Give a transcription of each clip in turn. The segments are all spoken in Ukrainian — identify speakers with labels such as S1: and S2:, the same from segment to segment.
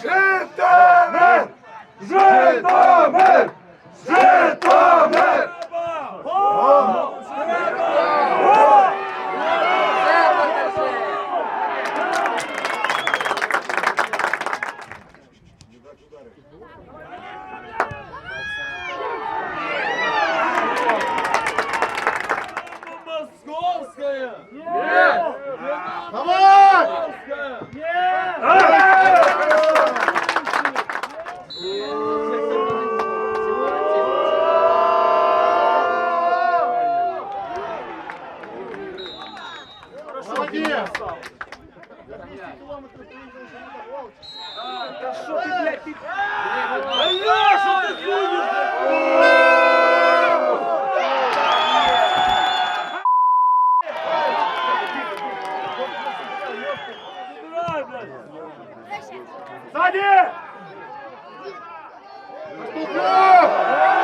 S1: Житомир! Житомир!
S2: Молодец!
S1: Да что ты,
S2: блядь, ты... Алло,
S1: что ты
S2: судишь? Сзади! Наступай!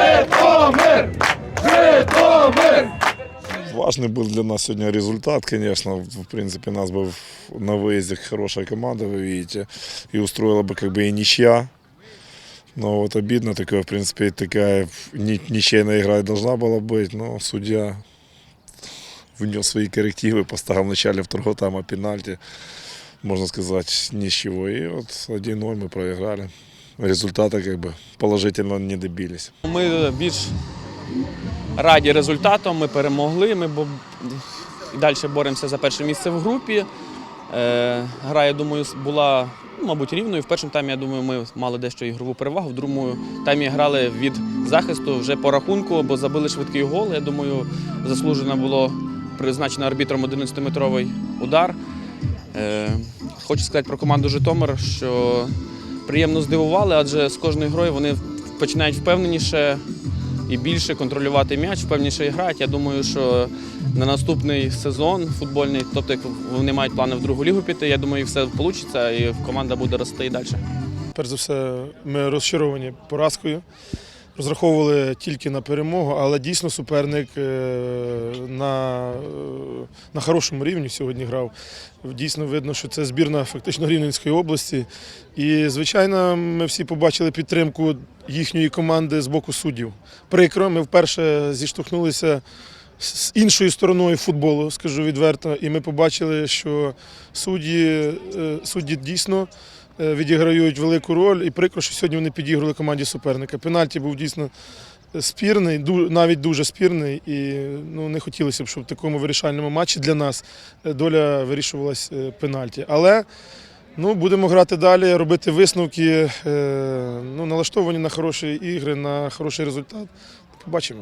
S1: Житомир! Житомир!
S3: Важный был для нас сегодня результат, конечно. В принципе, у нас был на выезде хорошая команда, вы видите. И устроила бы как бы и ничья. Но вот обидно такое, в принципе, такая ни- ничейная игра и должна была быть. Но судья внес свои коррективы, поставил в начале второго тайма пенальти. Можно сказать, ничего. И вот 1-0 мы проиграли. Результата как бы положительно не добились.
S4: Ми більш раді результатом, ми перемогли. Ми далі боремося за перше місце в групі. Е, Гра, я думаю, була, ну, мабуть, рівною. В першому таймі, я думаю, ми мали дещо ігрову перевагу. В другому таймі грали від захисту вже по рахунку, бо забили швидкий гол. Я думаю, заслужено було призначено арбітром 11-метровий удар. Е, Хочу сказати про команду Житомир, що приємно здивували, адже з кожною грою вони починають впевненіше і більше контролювати м'яч, впевненіше грати. Я думаю, що на наступний сезон футбольний, тобто як вони мають плани в другу лігу піти, я думаю, все вийде і команда буде рости і далі.
S5: Перш за все, ми розчаровані поразкою. Розраховували тільки на перемогу, але дійсно суперник е, на, е, на хорошому рівні сьогодні грав. Дійсно видно, що це збірна фактично Рівненської області. І, звичайно, ми всі побачили підтримку їхньої команди з боку суддів. Прикро, ми вперше зіштовхнулися з іншою стороною футболу, скажу відверто, і ми побачили, що судді, е, судді дійсно відіграють велику роль. І прикро, що сьогодні вони підіграли команді суперника. Пенальті був дійсно спірний, навіть дуже спірний. І ну, не хотілося б, щоб в такому вирішальному матчі для нас е, доля вирішувалась е, пенальті. Але ну, будемо грати далі, робити висновки, е, ну, налаштовані на хороші ігри, на хороший результат. Побачимо.